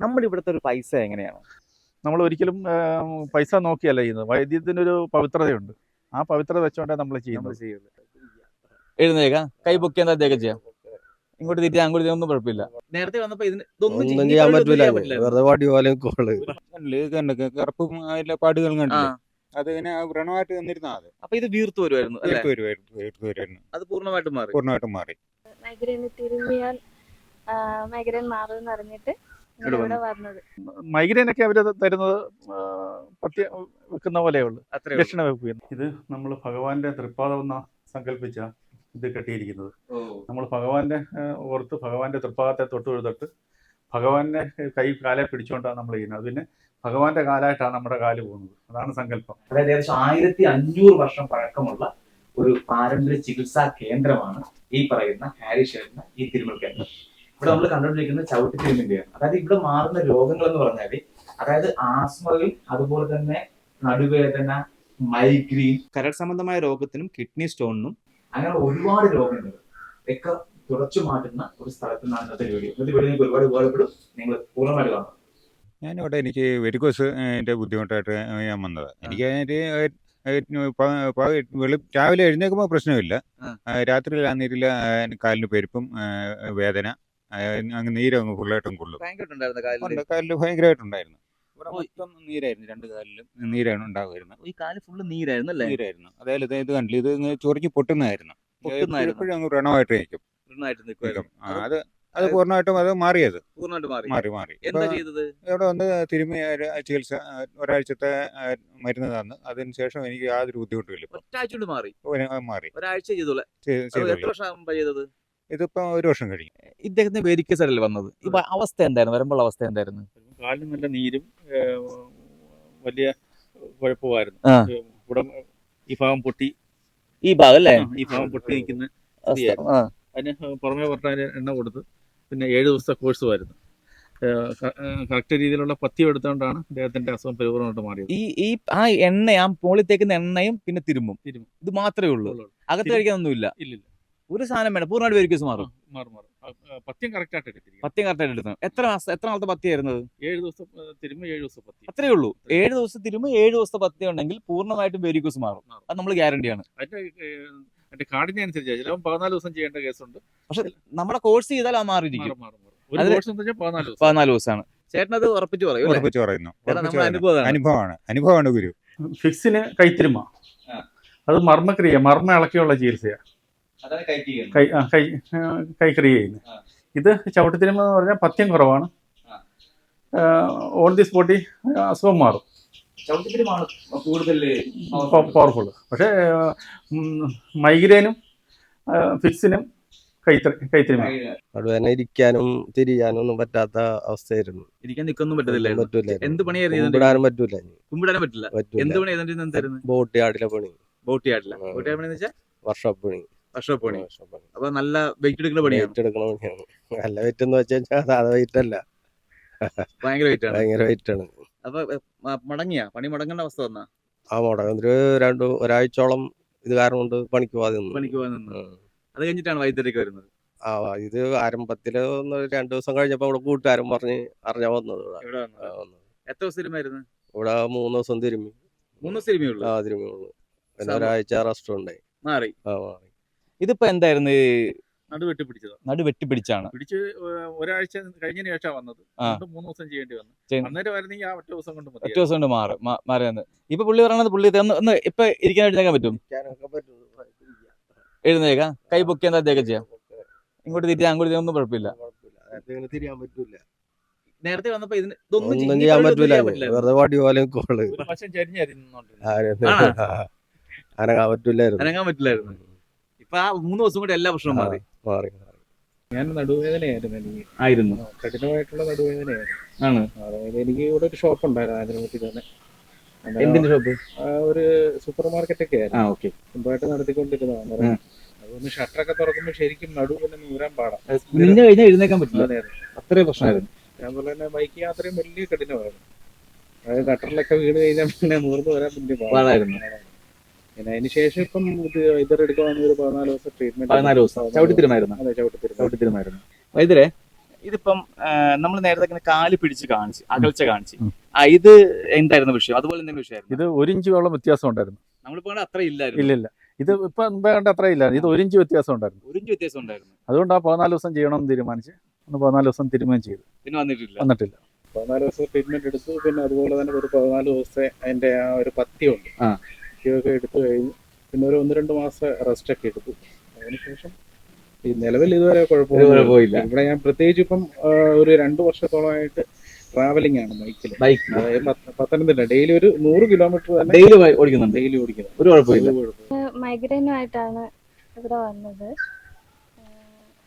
നമ്മുടെ ഇവിടുത്തെ ഒരു പൈസ എങ്ങനെയാണ്? നമ്മൾ ഒരിക്കലും പൈസ നോക്കിയല്ല ചെയ്യുന്നത്. വൈദ്യത്തിനൊരു പവിത്രതയുണ്ട്. ആ പവിത്രത വെച്ചുകൊണ്ടാണ് നമ്മൾ ചെയ്യുന്നത്. എഴുന്നേക്കാം കൈ പൊക്കി എന്താ അദ്ദേഹം ചെയ്യാം? ഇങ്ങോട്ട് തിരിച്ചാൽ അങ്ങോട്ട് ഒന്നും കുഴപ്പമില്ല. നേരത്തെ വന്നപ്പോ ഇതിന് ഇതൊന്നും ചെയ്യാൻ പറ്റില്ല ചെയ്യാൻ കണ്ടില്ലേ? കറുപ്പും അതിലെ പാടുകൾ ആ. അത് ഇങ്ങനെ വ്രണമായിട്ട് വന്നിരുന്നാ അത് അപ്പൊ ഇത് വീർത്തു വരുമായിരുന്നു വീർത്തു വീർത്ത് വരുമായിരുന്നു. അത് പൂർണമായിട്ടും മാറി. പൂർണമായിട്ടും മാറി. മൈഗ്രൈൻ തിരുമ്മിയാൽ മൈഗ്രൈൻ മാറുമെന്ന് അറിഞ്ഞിട്ട് ഒക്കെ അവർ തരുന്നത് പത്യ വെക്കുന്ന പോലെയുള്ളൂ ഉള്ളൂ. ദക്ഷിണ വെക്കുകയും ഇത് നമ്മൾ ഭഗവാന്റെ തൃപ്പാദം എന്ന സങ്കല്പിച്ച ഇത് കെട്ടിയിരിക്കുന്നത്. നമ്മൾ ഭഗവാന്റെ ഓർത്ത് ഭഗവാന്റെ തൃപ്പാദത്തെ തൊട്ട് തൊട്ട് ഭഗവാന്റെ കൈ കാലെ പിടിച്ചുകൊണ്ടാണ് നമ്മൾ ചെയ്യുന്നത്. പിന്നെ ഭഗവാന്റെ കാലായിട്ടാണ് നമ്മുടെ കാൽ പോകുന്നത്. അതാണ് സങ്കല്പം. അതായത് ഏകദേശം ആയിരത്തി അഞ്ഞൂറ് വർഷം പഴക്കമുള്ള ഒരു പാരമ്പര്യ ചികിത്സാ കേന്ദ്രമാണ് ഈ പറയുന്ന ഹാരിഷേറിന് ഈ തിരുമൽ കേന്ദ്രം. ഇവിടെ നമ്മൾ കണ്ടുകൊണ്ടിരിക്കുന്ന ചവിട്ടി തിരുമിന്റെയാണ് അതായത് ഇവിടെ മാറുന്ന രോഗങ്ങൾ എന്ന് പറഞ്ഞാൽ അതായത് ആസ്മയിൽ അതുപോലെ തന്നെ നടുവേദന മൈഗ്രീൻ കരൾ സംബന്ധമായ രോഗത്തിനും കിഡ്നി സ്റ്റോണിനും അങ്ങനെ ഒരുപാട് രോഗങ്ങൾ ഒക്കെ തുടച്ചു മാറ്റുന്ന ഒരു സ്ഥലത്ത് നിന്നാണ് ഇന്നത്തെ വീഡിയോ. ഇന്നത്തെ വീഡിയോ നിങ്ങൾക്ക് ഒരുപാട് ഉപകാരപ്പെടും. നിങ്ങൾ പൂർണമായിട്ട് കാണും ഞാനിവിടെ എനിക്ക് വെരിക്കോസ് എന്റെ ബുദ്ധിമുട്ടായിട്ട് ഞാൻ വന്നത്. എനിക്ക് അതിന്റെ രാവിലെ എഴുന്നേൽക്കുമ്പോൾ പ്രശ്നമില്ല. രാത്രിയിൽ ആ, രാത്രിയിലാന്നിരില്ല കാലിന് പെരുപ്പും വേദന അങ്ങ് നീരങ്ങ് ഫുള്ളായിട്ടും കൊള്ളും. ഭയങ്കരമായിട്ടുണ്ടായിരുന്നു കാലിൽ? ഉണ്ട്. കാലിൽ ഭയങ്കരമായിട്ടുണ്ടായിരുന്നു. ഇവിടെ. മൊത്തം നീരായിരുന്നു രണ്ട് കാലിലും. നീരാണ് ഉണ്ടാകുമായിരുന്നത് ഈ കാൽ ഫുള്ള് നീരായിരുന്നു അല്ലേ? നീരായിരുന്നു. അതായത് ഇത് ഇത് കണ്ടില്ല? ഇത് ഇങ്ങ് ചൊറിഞ്ഞ് പൊട്ടുന്നതായിരുന്നു. പൊട്ടുന്നതായിരുന്നു. എപ്പോഴും അങ്ങ് വ്രണമായിട്ട് നിൽക്കും. പൂർണമായിട്ട് നിൽക്കുമായിരുന്നു ആ, അത് അത് പൂർണമായിട്ടും അത് മാറിയത്. പൂർണമായിട്ട് മാറി. മാറി മാറി. എന്താ ഇപ്പൊ ചെയ്തത്? ഇവിടെ വന്ന് തിരുമ്മി ഒരു ചികിത്സ ആ, ഒരാഴ്ചത്തെ ആ, മരുന്ന് തന്ന് അതിനുശേഷം എനിക്ക് യാതൊരു ബുദ്ധിമുട്ടുമില്ല ഇപ്പൊ. ഒറ്റാഴ്ച കൊണ്ട് മാറി. അത് മാറി. ഒരാഴ്ച ചെയ്തോളെ. അത് എത്ര ചെയ്തോളൂ. വർഷം ആകുമ്പോ ചെയ്തത്? ഇതിപ്പോ ഒരു വർഷം കഴിഞ്ഞു. ഇദ്ദേഹത്തിന് വേരിക്കസ് സ്ഥലം വന്നത് ഇപ്പൊ അവസ്ഥ എന്തായിരുന്നു? വരുമ്പോൾ അവസ്ഥ എന്തായിരുന്നു? കാലിന് നല്ല നീരും വലിയ കുഴപ്പമായിരുന്നു ഇവിടെ ഈ ഭാഗം പൊട്ടി. ഈ ഭാഗം അല്ലേ? ഈ ഭാഗം പൊട്ടി നിൽക്കുന്ന. അതിന് പുറമെ പറഞ്ഞ എണ്ണ കൊടുത്ത് പിന്നെ ഏഴ് ദിവസത്തെ കോഴ്സുമായിരുന്നു. കറക്റ്റ് രീതിയിലുള്ള പത്യം എടുത്തുകൊണ്ടാണ് അദ്ദേഹത്തിന്റെ അസുഖം പരിപൂർണമായിട്ട് മാറിയത്. ഈ ഈ ആ എണ്ണ ആ പോളിത്തേക്കുന്ന തേക്കുന്ന എണ്ണയും പിന്നെ തിരുമ്പും. തിരുമ്പും. ഇത് മാത്രമേ ഉള്ളൂ. അകത്ത് കഴിക്കാനൊന്നുമില്ല. ഇല്ലില്ല. ഒരു സാധനം വേണം പൂർണമായിട്ട് വേരിക്കസ് മാറും. മാറും മാറും. ആ, ആ, കറക്റ്റ് ആയിട്ട് പത്യം കറക്റ്റായിട്ട് എടുത്തത്. എത്ര മാസം എത്ര നാളത്തെ പത്തി ആയിരുന്നത് ഏഴ് ദിവസം ആ, തിരുമ്മ ഏഴ് ദിവസം പത്തി അത്രേ ഉള്ളൂ. ഏഴ് ദിവസം തിരുമ്പോ ഏഴ് ദിവസത്തെ പത്തി ഉണ്ടെങ്കിൽ പൂർണമായിട്ടും വെരിക്കൂസ് മാറും. അത് നമ്മൾ ഗ്യാരണ്ടിയാണ് അതിന്റെ കാർഡിനെ അനുസരിച്ച് ചിലപ്പോൾ പതിനാല് ദിവസം ചെയ്യേണ്ട കേസുണ്ട്. പക്ഷെ നമ്മുടെ കോഴ്സ് ചെയ്താൽ അത് മാറിയിരിക്കും. മാറും മാറും മാറും. ഒരു കോഴ്സ് എന്ന് വെച്ചാൽ പതിനാല് ദിവസം. പതിനാല് ദിവസമാണ്. ചേട്ടനത് ഉറപ്പിച്ചു പറയും ഉറപ്പിച്ചു പറയുന്നു. അനുഭവമാണ്. അനുഭവമാണ് ഗുരു. ഫിക്സിന് കൈത്തിരുമ. അത് മർമ്മക്രിയ മർമ്മ ഇളക്കിയുള്ള ചികിത്സയാണ് കൈ കൈ ചെയ്യുന്നത് ഇത് ചവിട്ടിത്തിരുമ എന്ന് പറഞ്ഞാൽ പത്യം കുറവാണ്. ഓൺ ദി സ്പോട്ടിൽ അസുഖം മാറും. കൂടുതൽ പവർഫുൾ പക്ഷേ മൈഗ്രെയിനും ഫിക്സിനും കൈത്ത കൈത്തിരിമ തന്നെ ഇരിക്കാനും തിരിയാനും ഒന്നും പറ്റാത്ത അവസ്ഥയായിരുന്നു. ഇരിക്കാൻ നിൽക്കൊന്നും പറ്റത്തില്ല പറ്റൂല എന്ത് പണിയായിരുന്നു? കുമ്പിടാനും പറ്റൂല. കുമ്പിടാനും പറ്റില്ല. എന്ത് പണി ബോട്ട് ആടിലെ പണി. ബോട്ടി യാർഡിലെ ബോട്ട് യാർഡ് പണി വർഷോപ്പ് പണി വർഷോപ്പ് പണി അപ്പൊ നല്ല വെയിറ്റ് എടുക്കുന്ന പണിയാണ് വെയിറ്റ് എടുക്കണ പണിയാണ്. നല്ല വെയിറ്റ് എന്ന് വെച്ചാൽ സാധാ വെയിറ്റ് അല്ല. ഭയങ്കര വെയിറ്റ് ആണ്. ഭയങ്കര വെയിറ്റ് ആണ്. അപ്പൊ മടങ്ങിയ? പണി മുടങ്ങേണ്ട അവസ്ഥ വന്നാ? ആ മുടക്കം രണ്ടു ഒരാഴ്ചയോളം ഇത് കാരണം കൊണ്ട് പണിക്ക് പോവാതെ പണിക്ക് പോവാതെ അത് കഴിഞ്ഞിട്ടാണ് വൈദ്യുതിക്ക് വരുന്നത്. ആ ഇത് ആരംഭത്തിൽ ഒന്ന് രണ്ടു ദിവസം കഴിഞ്ഞപ്പോ ഇവിടെ കൂട്ടുകാരൻ പറഞ്ഞ് അറിഞ്ഞാ വന്നത്. എത്ര ദിവസം തിരുമായിരുന്നു ഇവിടെ മൂന്ന് ദിവസം തിരുമ്മി. മൂന്ന് ദിവസം തിരുമേ ഉള്ളൂ. ആ ഉള്ളു. പിന്നെ ഒരാഴ്ച റെസ്റ്റ് ഉണ്ടായി. മാറി. ആ മാറി. ഇതിപ്പോ എന്തായിരുന്നു? നടു വെട്ടി പിടിച്ചതാണ് നടു വെട്ടിപ്പിടിച്ചാണ്. പിടിച്ച് ഒരാഴ്ച കഴിഞ്ഞതിന് ശേഷം വന്നത്. മൂന്ന് ദിവസം ചെയ്യേണ്ടി വന്നു. അന്നേരം വരുന്നെങ്കിൽ ആ ഒറ്റ ദിവസം കൊണ്ട് ഒറ്റ ദിവസം കൊണ്ട് മാറും. മാറിയെന്ന് ഇപ്പൊ പുള്ളി പറയണത് പുള്ളി ഒന്ന് ഒന്ന് ഇപ്പൊ ഇരിക്കാനായിട്ട് എഴുന്നേക്കാൻ പറ്റും? എഴുന്നേക്കാം. കൈ പൊക്കി എന്താ അദ്ദേഹം ചെയ്യാം? ഇങ്ങോട്ട് തിരിച്ചാൽ അങ്ങോട്ട് ഒന്നും കുഴപ്പമില്ല. തിരിയാൻ പറ്റൂല. നേരത്തെ വന്നപ്പോ ഇതിന് ഇതൊന്നും ചെയ്യാൻ പറ്റൂല. വെറുതെ പാടി പോലെ കോൾ. പക്ഷെ ചരിഞ്ഞായിരുന്നു? അനങ്ങാൻ പറ്റൂലായിരുന്നു അനങ്ങാൻ പറ്റില്ലായിരുന്നു. ഇപ്പൊ ആ മൂന്ന് ദിവസം കൂടി എല്ലാ പ്രശ്നവും മാറി. ഞാൻ നടുവേദനയായിരുന്നു എനിക്ക്. ആയിരുന്നു. കഠിനമായിട്ടുള്ള നടുവേദനയായിരുന്നു. ആണ്. അതായത് എനിക്ക് ഇവിടെ ഒരു ഷോപ്പ് ഉണ്ടായിരുന്നു അതിനെ പറ്റി തന്നെ എന്തിന്റെ ഷോപ്പ് ഒരു സൂപ്പർ മാർക്കറ്റ് ഒക്കെ ആയിരുന്നു. ആ ഓക്കെ മുമ്പായിട്ട് നടത്തിക്കൊണ്ടിരുന്നതാണ്. അതൊന്ന് ഷട്ടറൊക്കെ തുറക്കുമ്പോൾ ശരിക്കും നടു പിന്നെ നൂരാൻ പാടാം. നിന്ന് കഴിഞ്ഞാൽ എഴുന്നേക്കാൻ പറ്റില്ല. അത്രേ പ്രശ്നമായിരുന്നു. അതുപോലെ തന്നെ ബൈക്ക് യാത്രയും വലിയ കഠിനമായിരുന്നു. അതായത് ഗട്ടറിലൊക്കെ വീട് കഴിഞ്ഞാൽ പിന്നെ നൂർന്ന് വരാൻ വലിയ പാടാ. പാടായിരുന്നു. പിന്നെ അതിന് ശേഷം ഇപ്പം ഇത് ഇതർ എടുക്കുവാണെങ്കിൽ ഒരു പതിനാല് ദിവസം ട്രീറ്റ്മെന്റ് പതിനാല് ദിവസം. ചവിട്ടിത്തിരുമായിരുന്നു അതെ വൈദ്യരെ? ഇതിപ്പം നമ്മൾ നേരത്തെ ഇങ്ങനെ കാൽ പിടിച്ച് കാണിച്ച് അകൽച്ച കാണിച്ച്. ആ ഇത് എന്തായിരുന്നു വിഷയം? അതുപോലെ എന്തെങ്കിലും വിഷയമായിരുന്നു? ഇത് ഒരു ഇഞ്ച് വെള്ളം വ്യത്യാസം ഉണ്ടായിരുന്നു. നമ്മളിപ്പോ അത്ര ഇല്ലായിരുന്നു. ഇല്ല ഇല്ല ഇത് ഇപ്പൊ വേണ്ട അത്ര ഇല്ലായിരുന്നു ഇത് ഒരു ഇഞ്ച് വ്യത്യാസം ഉണ്ടായിരുന്നു. ഒരു ഇഞ്ച് വ്യത്യാസം ഉണ്ടായിരുന്നു. അതുകൊണ്ട് ആ പതിനാല് ദിവസം ചെയ്യണമെന്ന് തീരുമാനിച്ച് ഒന്ന് പതിനാല് ദിവസം തീരുമാനം ചെയ്തു. പിന്നെ വന്നിട്ടില്ല. വന്നിട്ടില്ല. പതിനാല് ദിവസം ട്രീറ്റ്മെന്റ് എടുത്തു. പിന്നെ അതുപോലെ തന്നെ ഒരു പതിനാല് ദിവസത്തെ അതിന്റെ ആ ഒരു പത്യമുണ്ട് പത്യമൊക്കെ എടുത്തു കഴിഞ്ഞു. പിന്നെ ഒരു ഒന്ന് രണ്ട് മാസം റെസ്റ്റ് ഒക്കെ എടുത്തു. അതിനുശേഷം ഈ നിലവിൽ ഇതുവരെ കുഴപ്പമില്ല ഇവിടെ ഞാൻ പ്രത്യേകിച്ച് ഇപ്പം ഒരു രണ്ട് വർഷത്തോളമായിട്ട് ട്രാവലിംഗ് ആണ് ബൈക്കിൽ പത്തനംതിട്ട ഡെയിലി ഒരു നൂറ് കിലോമീറ്റർ ഡെയിലി ഓടിക്കുന്നുണ്ട്. ഡെയിലി ഓടിക്കുന്നത് ഒരു കുഴപ്പമില്ല. മൈഗ്രെയിനുമായിട്ടാണ് ഇവിടെ വന്നത്.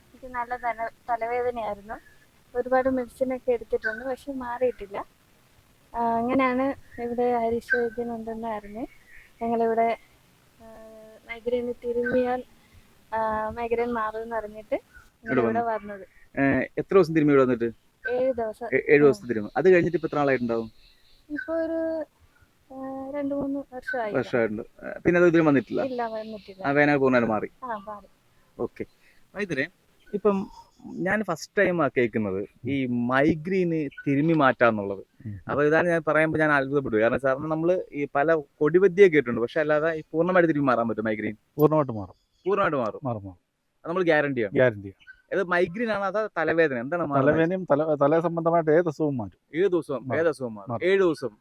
എനിക്ക് നല്ല തല തലവേദനയായിരുന്നു. ഒരുപാട് മെഡിസിൻ ഒക്കെ എടുത്തിട്ടുണ്ട് പക്ഷെ മാറിയിട്ടില്ല. അങ്ങനെയാണ് ഇവിടെ ഹരീഷ് വൈദ്യൻ ഉണ്ടെന്ന് അറിഞ്ഞ് ഞങ്ങളിവിടെ മൈഗ്രൈൻ തിരുമ്മിയാൽ മൈഗ്രൈൻ മാറുമെന്ന് അറിഞ്ഞിട്ട് ഇവിടെ വന്നത്. എത്ര ദിവസം തിരുമ്പി ഇവിടെ വന്നിട്ട്? ഏഴ് ദിവസം. ഏഴ് ദിവസം തിരുമ്പ്. അത് കഴിഞ്ഞിട്ട് ഇപ്പൊ എത്ര ആളായിട്ടുണ്ടാവും ഇപ്പൊ ഒരു രണ്ടു മൂന്ന് വർഷമായി. വർഷമായിട്ടുണ്ട്. പിന്നെ അത് ഇതിലും വന്നിട്ടില്ല? വന്നിട്ടില്ല. വേനൽ പൂർണമായിട്ട് മാറി. ഓക്കെ. വൈദ്യരെ ഇപ്പം ഞാൻ ഫസ്റ്റ് ടൈം ആ കേൾക്കുന്നത് ഈ മൈഗ്രീന് തിരുമ്മി മാറ്റാന്നുള്ളത്. അപ്പൊ ഇതാണ് ഞാൻ പറയുമ്പോൾ ഞാൻ അത്ഭുതപ്പെടുക. കാരണം സാറിന് നമ്മൾ ഈ പല കൊടിവദ്യ കേട്ടിട്ടുണ്ട്. പക്ഷെ അല്ലാതെ ഈ പൂർണമായിട്ട് തിരുമ്മി മാറാൻ പറ്റും മൈഗ്രീൻ പൂർണമായിട്ട് മാറും. പൂർണമായിട്ട് മാറും. മാറും മാറും. നമ്മൾ ഗ്യാരണ്ടിയാണ് ഗ്യാരണ്ടി ഏത് മൈഗ്രീൻ ആണ് അതോ തലവേദന? എന്താണ് തലവേദനയും തല സംബന്ധമായിട്ട് ഏത് അസുഖവും മാറ്റും. ഏഴ് ദിവസം ഏത് അസുഖം മാറും. ഏഴ് ദിവസം.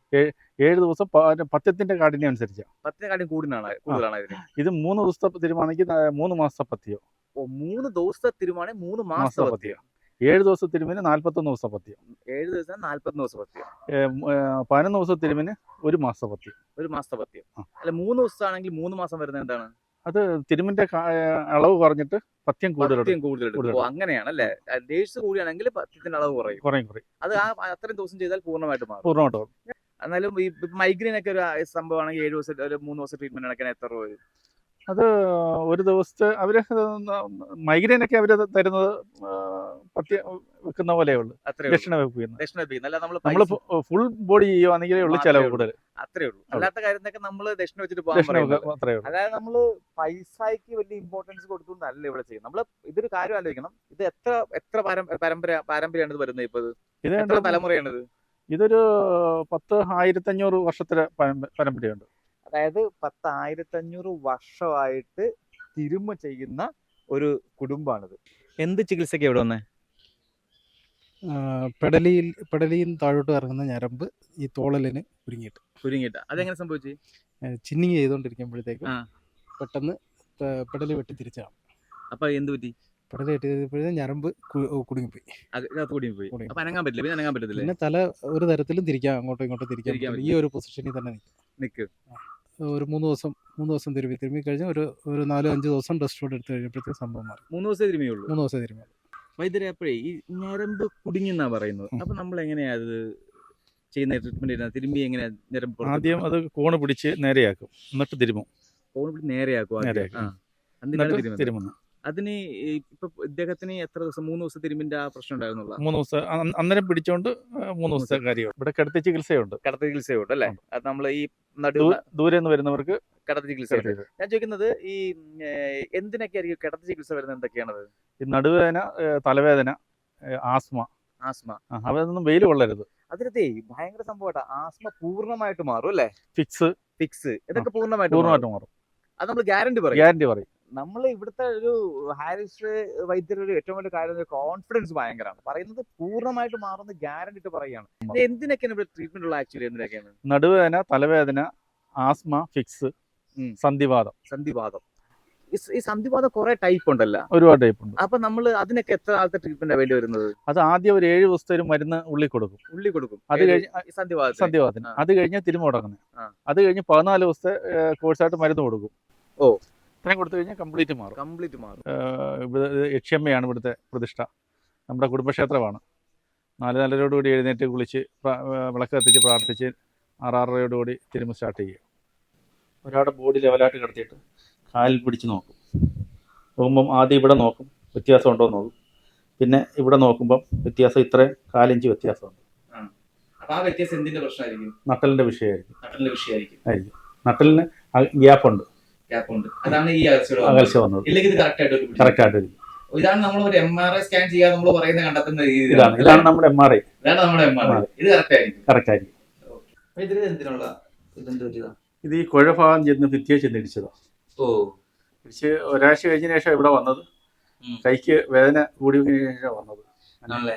ഏഴ് ദിവസം പത്യത്തിന്റെ കാഠിന്യം അനുസരിച്ചാണ് പത്തിനെക്കാട്ടും കൂടുതലാണ് കൂടുതലാണ് ഇതിന്. ഇത് മൂന്ന് ദിവസത്തെ തിരുമാണെങ്കിൽ മൂന്ന് മാസത്തെ പത്തിയോ മൂന്ന് ദിവസത്തെ തിരുമാണി മൂന്ന് മാസം മാസത്തെ പത്യം ഏഴ് ദിവസം തിരുമിന് നാല്പത്തൊന്ന് ദിവസം പത്തിയോ? ഏഴ് ദിവസം നാല്പത്തൊന്ന് ദിവസം പത്യം പതിനൊന്ന് ദിവസം തിരുമിന് ഒരു മാസത്തെ പത്തിയോ? ഒരു മാസത്തെ പത്യം. അല്ല മൂന്ന് ദിവസമാണെങ്കിൽ മൂന്ന് മാസം വരുന്നത് എന്താണ്? അത് തിരുമിന്റെ അളവ് കുറഞ്ഞിട്ട് പത്യം പത്യം കൂടുതൽ അങ്ങനെയാണ് അല്ലേ ഡേഴ്സ് കൂടിയാണെങ്കിൽ പത്യത്തിന്റെ അളവ് കുറയും. കുറയും കുറയും. അത് ആ അത്രയും ദിവസം ചെയ്താൽ പൂർണമായിട്ട് മാറും. പൂർണമായിട്ട്. എന്നാലും ഈ മൈഗ്രെയിൻ ഒക്കെ ഒരു സംഭവമാണെങ്കിൽ ഏഴ് ദിവസം ഒരു മൂന്ന് ദിവസം ട്രീറ്റ്മെന്റ് നടക്കാൻ എത്ര രൂപ വരും? അത് ഒരു ദിവസത്തെ അവർ മൈഗ്രൈനൊക്കെ ഒക്കെ അവർ തരുന്നത് പത്യം വെക്കുന്ന പോലെ ഉള്ളു. ദക്ഷിണ നമ്മൾ നമ്മൾ ഫുൾ ബോഡി ചെയ്യുവാണെങ്കിലേ ഉള്ളു ചെലവ്. കൂടുതൽ അത്രേ ഉള്ളൂ. അല്ലാത്ത കാര്യത്തിനൊക്കെ നമ്മൾ ദക്ഷിണ വെച്ചിട്ട് പോകാൻ അതായത് നമ്മൾ പൈസയ്ക്ക് വലിയ ഇമ്പോർട്ടൻസ് കൊടുത്തുകൊണ്ടല്ല ഇവിടെ ചെയ്യുന്നത്. നമ്മൾ ഇതൊരു കാര്യം ആലോചിക്കണം. ഇത് എത്ര എത്ര പാരം- പരമ്പര പാരമ്പര്യമാണ് ഇത് വരുന്നത് ഇപ്പൊ ഇത്? തലമുറയാണിത് തലമുറയാണ് ഇത് ഇതൊരു പത്ത് ആയിരത്തി അഞ്ഞൂറ് വർഷത്തിലെ പരമ്പ- പരമ്പരയുണ്ട്. അതായത് പത്ത് ആയിരത്തഞ്ഞൂറ് വർഷമായിട്ട് തിരുമ ചെയ്യുന്ന ഒരു കുടുംബമാണിത് എന്ത് ചികിത്സയ്ക്ക് എവിടെ വന്നേ? പെടലിയിൽ പെടലിയിൽ താഴോട്ട് ഇറങ്ങുന്ന ഞരമ്പ് ഈ തോളലിന് കുരുങ്ങിയിട്ട് കുരുങ്ങിയിട്ട് അതെങ്ങനെ സംഭവിച്ചു? ചിന്നിങ് ചെയ്തോണ്ടിരിക്കുമ്പോഴത്തേക്ക് പെട്ടെന്ന് പെടലി വെട്ടി തിരിച്ചാണ് അപ്പൊ എന്ത് പറ്റി? പെടലി വെട്ടി തിരിച്ചപ്പോഴേ ഞരമ്പ് കുടുങ്ങിപ്പോയി. അപ്പൊ അനങ്ങാൻ പറ്റില്ല. പിന്നെ അനങ്ങാൻ പറ്റത്തില്ലേ? പിന്നെ തല ഒരു തരത്തിലും തിരിക്കാം അങ്ങോട്ടും ഇങ്ങോട്ടും തിരിക്കാൻ ഈ ഒരു പൊസിഷനിൽ തന്നെ നിൽക്കും. നിക്ക് ഒരു മൂന്ന് ദിവസം മൂന്ന് ദിവസം തിരുമ്പി തിരുമ്പി കഴിഞ്ഞ് ഒരു ഒരു നാലോ അഞ്ച് ദിവസം ഡസ്റ്റ് കൂടെ എടുത്ത് കഴിഞ്ഞപ്പോഴത്തേക്ക് സംഭവം മാറി മൂന്ന് ദിവസം തിരുമിയുള്ളൂ മൂന്ന് ദിവസം തിരുമ്പി വൈദ്യരെ അപ്പോഴേ ഈ ഞരമ്പ് കുടുങ്ങിന്നാ പറയുന്നത്. അപ്പൊ നമ്മൾ എങ്ങനെയാ അത് ചെയ്യുന്ന ട്രീറ്റ്മെന്റ് ചെയ്യുന്നത് തിരുമ്പി എങ്ങനെയാ ഞരമ്പ് ആദ്യം അത് കോണ് പിടിച്ച് നേരെയാക്കും എന്നിട്ട് തിരുമും കോണ് പിടിച്ച് നേരെയാക്കും ആദ്യം. നേരെയാക്കും. ആ. എന്നിട്ട് തിരുമുന്നത്. തിരുമുന്നു അതിന് ഇപ്പൊ ഇദ്ദേഹത്തിന് എത്ര ദിവസം മൂന്ന് ദിവസം തിരുമ്പിന്റെ ആ പ്രശ്നം ഉണ്ടായിരുന്നുള്ള? മൂന്ന് ദിവസം അന്നേരം പിടിച്ചോണ്ട് മൂന്ന് ദിവസത്തെ കാര്യമാണ് ഇവിടെ കിടത്തി ചികിത്സയുണ്ട്. കിടത്തി ചികിത്സയുണ്ട് അല്ലേ? അത് നമ്മൾ ഈ ദൂരെ നിന്ന് വരുന്നവർക്ക് കടത്ത ചികിത്സ. ഞാൻ ചോദിക്കുന്നത് ഈ എന്തിനൊക്കെ ആയിരിക്കും കിടത്തി ചികിത്സ വരുന്നത് എന്തൊക്കെയാണത്? ഈ നടുവേദന തലവേദന ആസ്മ. ആസ്മ. അവരൊന്നും വെയിൽ കൊള്ളരുത്. അതിലേ ഭയങ്കര സംഭവമായിട്ട് ആസ്മ പൂർണമായിട്ട് മാറും അല്ലേ? ഫിക്സ്. ഫിക്സ്. ഇതൊക്കെ പൂർണമായിട്ട് പൂർണമായിട്ട് മാറും. അത് നമ്മൾ ഗ്യാരണ്ടി പറയും. ഗ്യാരണ്ടി പറയും. നമ്മൾ ഇവിടുത്തെ ഒരു ഹാരിസ് വൈദ്യരുടെ ഏറ്റവും വലിയ കാര്യം കോൺഫിഡൻസ് ഭയങ്കരമാണ്. പറയുന്നത് പൂർണമായിട്ട് മാറുന്ന ഗ്യാരണ്ടി ഇട്ട് പറയുകയാണ് എന്തിനൊക്കെയാണ് ഇവിടെ ട്രീറ്റ്മെന്റ് ഉള്ള ആക്ച്വലി എന്തിനൊക്കെയാണ്? നടുവേദന തലവേദന ആസ്മ ഫിക്സ്. സന്ധിവാദം. സന്ധിവാദം. ഈ സന്ധിവാദം കുറെ ടൈപ്പ് ഉണ്ടല്ലോ. ഒരുപാട് ടൈപ്പ് ഉണ്ട്. അപ്പൊ നമ്മൾ അതിനൊക്കെ എത്ര നാളത്തെ ട്രീറ്റ്മെന്റ് വേണ്ടി വരുന്നത്? അത് ആദ്യം ഒരു ഏഴ് ദിവസത്തെ ഒരു മരുന്ന് ഉള്ളി കൊടുക്കും. ഉള്ളി കൊടുക്കും. അത്? കഴിഞ്ഞ് ഈ സന്ധിവാദത്തിന്. അത് കഴിഞ്ഞ് തിരുമുടങ്ങുന്നത്. അത് കഴിഞ്ഞ് പതിനാല് ദിവസത്തെ കോഴ്സായിട്ട് മരുന്ന് കൊടുക്കും. ഓ. ഇത്രയും കൊടുത്തു കഴിഞ്ഞാൽ കംപ്ലീറ്റ് മാറും. കംപ്ലീറ്റ് മാറും. യക്ഷ്യമ്മയാണ് ഇവിടുത്തെ പ്രതിഷ്ഠ. നമ്മുടെ കുടുംബക്ഷേത്രമാണ്. നാല് നാലരോടുകൂടി എഴുന്നേറ്റ് കുളിച്ച് വിളക്ക് കത്തിച്ച് പ്രാർത്ഥിച്ച് ആറാറരയോടുകൂടി തിരുമ്പ് സ്റ്റാർട്ട് ചെയ്യുക ഒരാളുടെ ബോഡി ലെവലായിട്ട് കിടത്തിയിട്ട് കാലിൽ പിടിച്ച് നോക്കും. നോക്കുമ്പം ആദ്യം ഇവിടെ നോക്കും വ്യത്യാസം ഉണ്ടോ എന്ന് നോക്കും. പിന്നെ ഇവിടെ നോക്കുമ്പം വ്യത്യാസം ഇത്രയും കാലിഞ്ച് വ്യത്യാസമുണ്ട്. ആ. വ്യത്യാസം എന്തിന്റെ പ്രശ്നമായിരിക്കും? നട്ടലിന്റെ വിഷയമായിരിക്കും. നട്ടലിന്റെ വിഷയമായിരിക്കും. ആയിരിക്കും. നട്ടലിന് ഗ്യാപ്പ് ഉണ്ട് ഗ്യാപ്പ് ഉണ്ട്. അതാണ് ഈ അകൽച്ച വന്നത്. ഇല്ലെങ്കിൽ ഇത് കറക്റ്റ് ആയിട്ട് ഒരു പിടിച്ച്. കറക്റ്റായിട്ട് ഇതാണ് നമ്മൾ ഒരു എം ആർ ഐ സ്കാൻ ചെയ്യാൻ നമ്മൾ പറയുന്നത് കണ്ടെത്തുന്ന രീതിയിലാണ് ഇതാണ്. നമ്മുടെ എം ആർ ഐ ഇതാണ് നമ്മുടെ എം ആർ ഐ ഇത് കറക്റ്റ് ആയിരിക്കും. കറക്റ്റ് ആയിരിക്കും. അപ്പൊ ഇതിന് എന്തിനുള്ള ഇതെന്ത് പറ്റിയതാ? ഇത് ഈ കുഴഭാഗം ചെന്ന് ഭിത്തിയെ ചെന്ന് ഇടിച്ചതാ. ഓ. ഇടിച്ച് ഒരാഴ്ച കഴിഞ്ഞതിന് ശേഷം ഇവിടെ വന്നത്. കൈക്ക് വേദന കൂടി ശേഷം വന്നത്. ആണല്ലേ.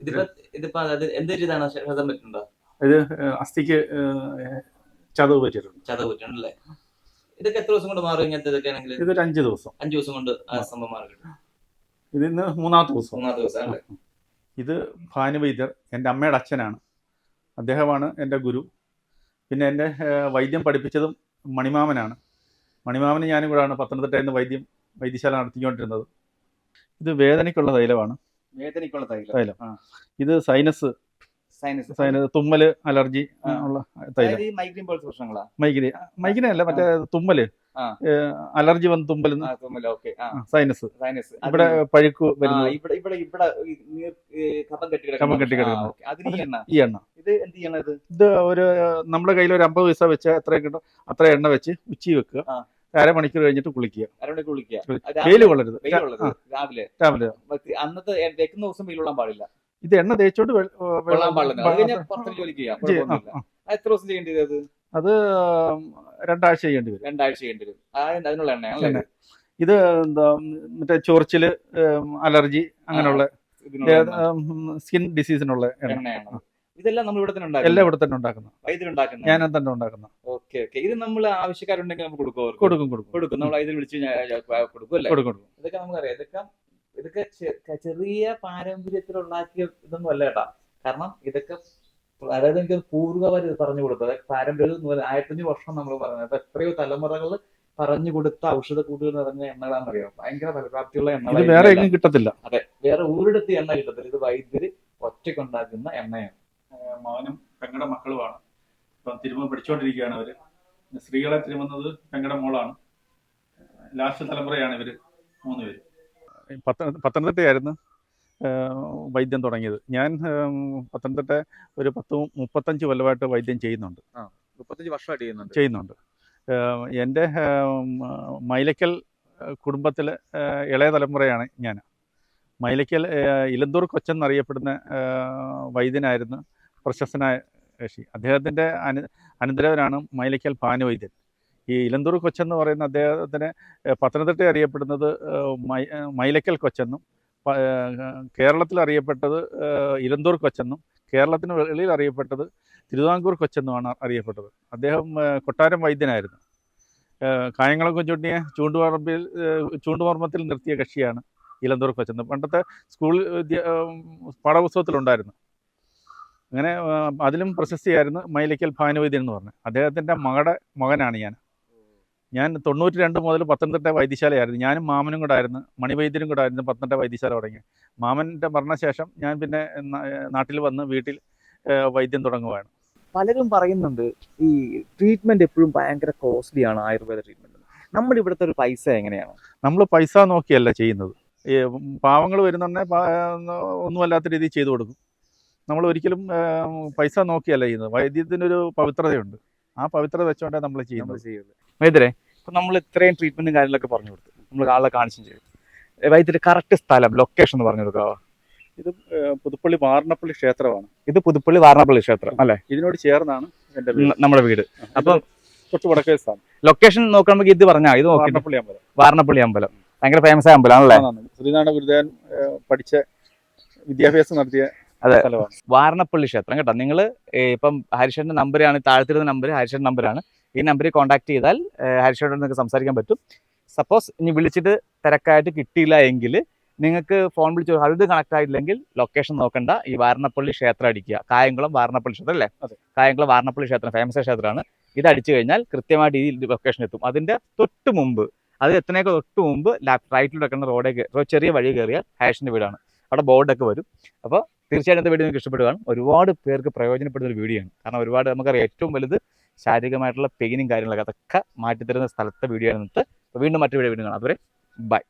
ഇതിപ്പോ ഇതിപ്പോ പറ്റുന്നുണ്ടോ ഇത് അസ്ഥിക്ക് ചതവ് പറ്റിയിട്ടുണ്ട്. ചതവ് പറ്റുന്നുണ്ടല്ലേ ഇതൊക്കെ എത്ര ദിവസം കൊണ്ട് മാറും ഇങ്ങനത്തെ ഇതൊക്കെ ആണെങ്കിൽ? ഇതൊരു അഞ്ച് ദിവസം. അഞ്ചു ദിവസം കൊണ്ട് ആ സംഭവം മാറി കിട്ടും. ഇത് ഇന്ന് മൂന്നാമത്തെ ദിവസം. മൂന്നാമത്തെ ദിവസം അല്ലേ? ഇത് ഭാനുവൈദ്യർ എന്റെ അമ്മയുടെ അച്ഛനാണ്. അദ്ദേഹമാണ് എന്റെ ഗുരു. പിന്നെ എന്റെ വൈദ്യം പഠിപ്പിച്ചതും മണിമാമനാണ്. മണിമാമന് ഞാനും കൂടാണ് പത്തനംതിട്ടയിൽ നിന്ന് വൈദ്യം വൈദ്യശാല നടത്തിക്കൊണ്ടിരുന്നത്. ഇത് വേദനയ്ക്കുള്ള തൈലമാണ്. വേദനയ്ക്കുള്ള തൈലം. തൈലം. ഇത് സൈനസ് തുമ്മൽ അലർജി. ഉള്ള തൈലം. മൈഗ്രെയിൻ മൈഗ്രെയിൻ അല്ല മറ്റേ തുമ്മൽ. അലർജി വന്ന് തുമ്പൽ സൈനസ് സൈനസ് ഇവിടെ പഴുക്ക് വരുന്നു. ഇവിടെ ഇവിടെ ഇവിടെ കെട്ടി കിടക്കുന്നു. ഈ എണ്ണ. ഇത് എന്ത് ചെയ്യണത് ഇത്? ഒരു നമ്മുടെ കയ്യിൽ ഒരു അമ്പത് പൈസ വെച്ച് എത്ര കിട്ടും. അത്ര എണ്ണ വെച്ച് ഉച്ചി വെക്കുക. അരമണിക്കൂർ കഴിഞ്ഞിട്ട് കുളിക്കുക. അരമണിക്കൂർ കുളിക്കുക. വെയിൽ കൊള്ളരുത്. രാവിലെ. രാവിലെ. അന്നത്തെ വെക്കുന്ന ദിവസം വെയിലുള്ള പാടില്ല. ഇത് എണ്ണ തേച്ചോണ്ട് വെള്ളം- പാടില്ല. എത്ര ദിവസം ചെയ്യേണ്ടത് അത്? അത് രണ്ടാഴ്ച ചെയ്യേണ്ടി വരും. രണ്ടാഴ്ച ചെയ്യേണ്ടി വരും. അതിനുള്ള എണ്ണ എണ്ണ. ഇത് എന്താ മറ്റേ ചൊറിച്ചിൽ അലർജി അങ്ങനെയുള്ള സ്കിൻ ഡിസീസിനുള്ള എണ്ണ. എണ്ണയാണ്. ഇതെല്ലാം നമ്മൾ ഇവിടെ തന്നെ എല്ലാം ഉണ്ടാക്കും ഇവിടെ തന്നെ ഉണ്ടാക്കുന്ന. വൈദ്യുണ്ടാക്കുന്നത് ഞാൻ തന്നെ ഉണ്ടാക്കുന്ന. Okay okay. ഇത് നമ്മൾ ആവശ്യക്കാരുണ്ടെങ്കിൽ നമുക്ക് കൊടുക്കും കൊടുക്കും കൊടുക്കും. കൊടുക്കും. നമ്മൾ ഇതിൽ വിളിച്ച് കൊടുക്കും അല്ലേ? കൊടുക്കും കൊടുക്കും. ഇതൊക്കെ നമുക്കറിയാം. ഇതൊക്കെ ഇതൊക്കെ ചെറിയ പാരമ്പര്യത്തിലുണ്ടാക്കിയ ഇതൊന്നും അല്ല കേട്ടാ. കാരണം ഇതൊക്കെ അതായത് എനിക്ക് പൂർവവര് പറഞ്ഞു കൊടുത്തത് അതായത് പാരമ്പര്യം ആയിരത്തഞ്ഞ് വർഷം നമ്മൾ പറഞ്ഞത്. അപ്പൊ എത്രയോ തലമുറകൾ പറഞ്ഞു കൊടുത്ത ഔഷധ കൂട്ടുകൾ നിറഞ്ഞ എണ്ണകളാണെന്ന് അറിയാം ഭയങ്കര ഫലപ്രാപ്തിയുള്ള എണ്ണ വേറെ എങ്ങും കിട്ടത്തില്ല. അതെ വേറെ ഒരിടത്ത് എണ്ണ കിട്ടത്തില്ല. ഇത് വൈദ്യുതി ഒറ്റയ്ക്കുണ്ടാക്കുന്ന എണ്ണയാണ്. മകനും പെങ്ങളുടെ മക്കളുമാണ്. ഇപ്പം തിരുമ പഠിച്ചുകൊണ്ടിരിക്കുകയാണ് അവർ. സ്ത്രീകളെ തിരുമുന്നത് പെങ്ങളുടെ മോളാണ്. ലാസ്റ്റ് തലമുറയാണ് ഇവർ മൂന്ന് പേര്. പത്ത പത്തനംതിട്ടയായിരുന്നു വൈദ്യം തുടങ്ങിയത്. ഞാൻ പത്തനംതിട്ട ഒരു പത്ത് മുപ്പത്തഞ്ച് കൊല്ലമായിട്ട് വൈദ്യം ചെയ്യുന്നുണ്ട്. മുപ്പത്തഞ്ച് വർഷമായിട്ട് ചെയ്യുന്നുണ്ട്. ചെയ്യുന്നുണ്ട്. എന്റെ മൈലക്കൽ കുടുംബത്തിലെ ഇളയ തലമുറയാണ് ഞാൻ. മൈലക്കൽ ഇലന്തൂർ കൊച്ചെന്നറിയപ്പെടുന്ന വൈദ്യനായിരുന്നു പ്രശസ്തനായ ഋഷി അദ്ദേഹത്തിന്റെ അനു അനന്തരവനാണ് മൈലക്കൽ ഭാനുവൈദ്യൻ. ഈ ഇലന്തൂർ കൊച്ചെന്ന് പറയുന്ന അദ്ദേഹത്തിന് പത്തനംതിട്ട അറിയപ്പെടുന്നത് മൈലക്കൽ കൊച്ചെന്നും കേരളത്തിൽ അറിയപ്പെട്ടത് ഇലന്തൂർ കൊച്ചെന്നും കേരളത്തിന് വെളിയിൽ അറിയപ്പെട്ടത് തിരുവിതാംകൂർ കൊച്ചെന്നുമാണ് അറിയപ്പെട്ടത്. അദ്ദേഹം കൊട്ടാരം വൈദ്യനായിരുന്നു. കായംകുളം കുഞ്ചുണ്ണിയെ ചൂണ്ടുപറമ്പിൽ ഏഹ്, ചൂണ്ടുപറമ്പത്തിൽ നിർത്തിയ കക്ഷിയാണ് ഇലന്തൂർ കൊച്ചെന്ന്. പണ്ടത്തെ സ്കൂൾ പാഠപുസ്തകത്തിലുണ്ടായിരുന്നു. അങ്ങനെ അതിലും പ്രശസ്തിയായിരുന്നു മൈലക്കൽ ഭാനുവൈദ്യൻ എന്ന് പറഞ്ഞു. അദ്ദേഹത്തിന്റെ മകടെ മകനാണ് ഞാൻ. ഞാൻ തൊണ്ണൂറ്റി രണ്ട് മുതൽ പത്തനംതിട്ട വൈദ്യശാലയായിരുന്നു. ഞാനും മാമനും കൂടെ ആയിരുന്നു. മണിവൈദ്യനും കൂടെ ആയിരുന്നു പത്തനംതിട്ട വൈദ്യശാല തുടങ്ങി മാമന്റെ മരണശേഷം ഞാൻ പിന്നെ നാട്ടിൽ വന്ന് വീട്ടിൽ വൈദ്യം തുടങ്ങുകയാണ് പലരും പറയുന്നുണ്ട് ഈ ട്രീറ്റ്മെന്റ് എപ്പോഴും ഭയങ്കര കോസ്റ്റ്ലി ആണ് ആയുർവേദ ട്രീറ്റ്മെന്റ് നമ്മുടെ ഇവിടുത്തെ ഒരു പൈസ എങ്ങനെയാണ്? നമ്മൾ പൈസ നോക്കിയല്ല ചെയ്യുന്നത്. ഈ പാവങ്ങൾ വരുന്നുണ്ടെങ്കിൽ ഒന്നുമല്ലാത്ത രീതിയിൽ ചെയ്തു കൊടുക്കും. നമ്മൾ ഒരിക്കലും പൈസ നോക്കിയല്ല ചെയ്യുന്നത്. വൈദ്യത്തിനൊരു പവിത്രതയുണ്ട്. ആ പവിത്രത വെച്ചുകൊണ്ടേ നമ്മൾ നമ്മൾ ചെയ്യുന്നത്. ചെയ്യുന്നത്. വൈദ്യരെ ഇപ്പം നമ്മൾ ഇത്രയും ട്രീറ്റ്മെന്റും കാര്യങ്ങളൊക്കെ പറഞ്ഞു കൊടുത്തു. നമ്മൾ ആളെ കാണിച്ചും ചെയ്തു. വൈദ്യര് കറക്റ്റ് സ്ഥലം ലൊക്കേഷൻ എന്ന് പറഞ്ഞു കൊടുക്കാവോ? ഇത് പുതുപ്പള്ളി വാർണപ്പള്ളി ക്ഷേത്രമാണ്. ഇത് പുതുപ്പള്ളി വാർണപ്പള്ളി ക്ഷേത്രം അല്ലേ? ഇതിനോട് ചേർന്നാണ് നമ്മുടെ വീട്. അപ്പം തൊട്ട് വടക്കേ സ്ഥാനം. ലൊക്കേഷൻ നോക്കണമെങ്കിൽ ഇത് പറഞ്ഞാൽ ഇത് നോക്കി വാർണപ്പള്ളി അമ്പലം. വാർണപ്പള്ളി അമ്പലം. ഭയങ്കര ഫേമസ് ആയ അമ്പലമാണല്ലേ ശ്രീനാരായണ ഗുരുദേവൻ പഠിച്ച വിദ്യാഭ്യാസം നടത്തിയ അതെ. സ്ഥലമാണ്. വാരണപ്പള്ളി ക്ഷേത്രം കേട്ടോ. നിങ്ങൾ ഇപ്പം ഹരിശന്റെ നമ്പറാണ് താഴ്ത്തിരുന്ന നമ്പർ ഹരിശന്റെ നമ്പറാണ് ഈ നമ്പറിൽ കോൺടാക്ട് ചെയ്താൽ ഹരിഷയോട് നിങ്ങൾക്ക് സംസാരിക്കാൻ പറ്റും. സപ്പോസ് ഇനി വിളിച്ചിട്ട് തിരക്കായിട്ട് കിട്ടിയില്ല എങ്കിൽ നിങ്ങൾക്ക് ഫോൺ വിളിച്ച് ഹഴുത് കണക്ട് ആയിട്ടില്ലെങ്കിൽ ലൊക്കേഷൻ നോക്കണ്ട. ഈ വാരണപ്പള്ളി ക്ഷേത്രം അടിക്കുക. കായംകുളം വാരണപ്പള്ളി ക്ഷേത്രം അല്ലേ? കായംകുളം വാരണപ്പള്ളി ക്ഷേത്രം ഫേമസ് ക്ഷേത്രമാണ്. ഇത് അടിച്ചു കഴിഞ്ഞാൽ കൃത്യമായിട്ട് ഈ ലൊക്കേഷൻ എത്തും. അതിന്റെ തൊട്ട് മുമ്പ് അത് എത്തുന്നതിനൊക്കെ തൊട്ട് മുമ്പ് റൈറ്റിൽ കിടക്കുന്ന റോഡേ ചെറിയ വഴി കയറിയാൽ ഹാഷിന്റെ വീടാണ്. അവിടെ ബോർഡൊക്കെ വരും. അപ്പോൾ തീർച്ചയായിട്ടും എന്റെ വീഡിയോ നിങ്ങൾക്ക് ഇഷ്ടപ്പെടുകയാണ് ഒരുപാട് പേർക്ക് പ്രയോജനപ്പെടുന്ന ഒരു വീഡിയോ ആണ്. കാരണം ഒരുപാട് നമുക്കറിയാം ഏറ്റവും വലുത് ശാരീരികമായിട്ടുള്ള പെയിനും കാര്യങ്ങളൊക്കെ അതൊക്കെ മാറ്റിത്തരുന്ന സ്ഥലത്തെ വീഡിയോ ആണ് ഇന്നത്തെ വീണ്ടും മറ്റു വീഡിയോ വീണ്ടും കാണാം. അതുവരെ ബൈ